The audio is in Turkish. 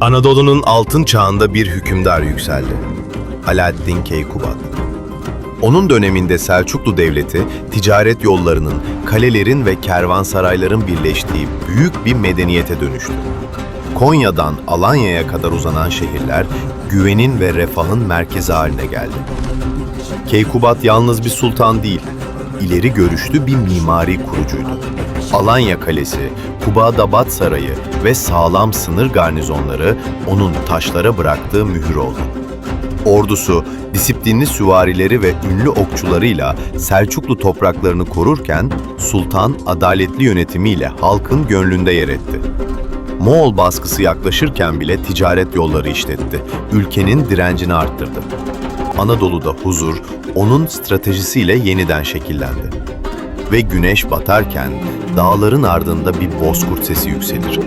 Anadolu'nun altın çağında bir hükümdar yükseldi. Alaaddin Keykubat. Onun döneminde Selçuklu Devleti, ticaret yollarının, kalelerin ve kervansarayların birleştiği büyük bir medeniyete dönüştü. Konya'dan Alanya'ya kadar uzanan şehirler, güvenin ve refahın merkezi haline geldi. Keykubat yalnız bir sultan değil, ileri görüşlü bir mimari kurucuydu. Alanya Kalesi, Kubadabat Sarayı ve sağlam sınır garnizonları onun taşlara bıraktığı mühür oldu. Ordusu, disiplinli süvarileri ve ünlü okçularıyla Selçuklu topraklarını korurken, Sultan adaletli yönetimiyle halkın gönlünde yer etti. Moğol baskısı yaklaşırken bile ticaret yolları işletti, ülkenin direncini arttırdı. Anadolu'da huzur, onun stratejisiyle yeniden şekillendi. Ve güneş batarken dağların ardında bir bozkurt sesi yükselir.